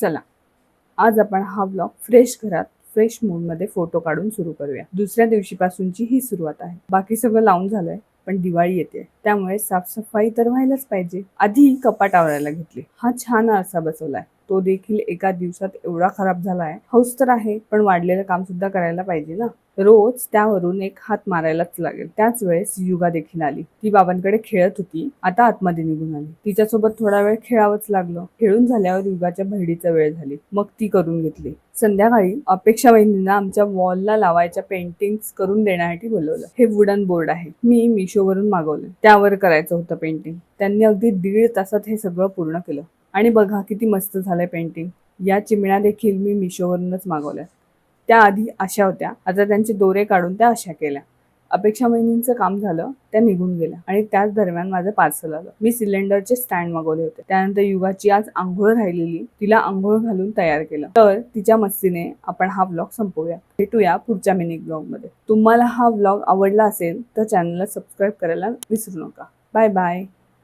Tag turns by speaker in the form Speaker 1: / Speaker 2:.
Speaker 1: चला. आज आपण हा ब्लॉग फ्रेश घरात फ्रेश मूडमध्ये फोटो काढून सुरू करूया. दुसऱ्या दिवशीपासूनची ही सुरुवात आहे. बाकी सगळं लावून झालंय पण दिवाळी येते. त्यामुळे साफसफाई तर व्हायलाच पाहिजे. आधी कपाट आवरायला घेतली. हा छान आरसा बसवलाय. तो देखील एका दिवसात एवढा खराब झालाय. हौस तर आहे पण वाढलेलं काम सुद्धा करायला पाहिजे ना. रोज त्यावरून एक हात मारायलाच लागेल. त्याच वेळेस युगा देखील आली. ती बाबांकडे खेळत होती. आता आतमध्ये निघून आली. तिच्यासोबत थोडा वेळ खेळावंच लागलं. खेळून झाल्यावर युगाच्या बहिणीचा वेळ झाली. मग ती करून घेतली. संध्याकाळी अपेक्षा वहिनींना आमच्या वॉलला लावायच्या पेंटिंग्स करून देण्यासाठी बोलवलं. हे वुडन बोर्ड आहे. मी मिशोवरून मागवलं. त्यावर करायचं होतं पेंटिंग त्यांनी अगदी दीड तासात हे सगळं पूर्ण केलं. आणि बघा किती मस्त झालंय पेंटिंग या चिमण्या देखील मी मिशोवरूनच मागवल्या. त्या आधी अशा होत्या. आता त्यांचे दोरे काढून त्या अशा केल्या. अपेक्षा महिनींचं काम झालं त्या निघून गेल्या. आणि त्याच दरम्यान माझं पार्सल आलं. मी सिलेंडरचे स्टँड मागवले होते. त्यानंतर युगाची आज आंघोळ राहिलेली तिला आंघोळ घालून तयार केलं. तर तिच्या मस्तीने आपण हा ब्लॉग संपवूया भेटूया पुढच्या मिनी ब्लॉगमध्ये. तुम्हाला हा ब्लॉग आवडला असेल तर चॅनलला सबस्क्राईब करायला विसरू नका. Bye bye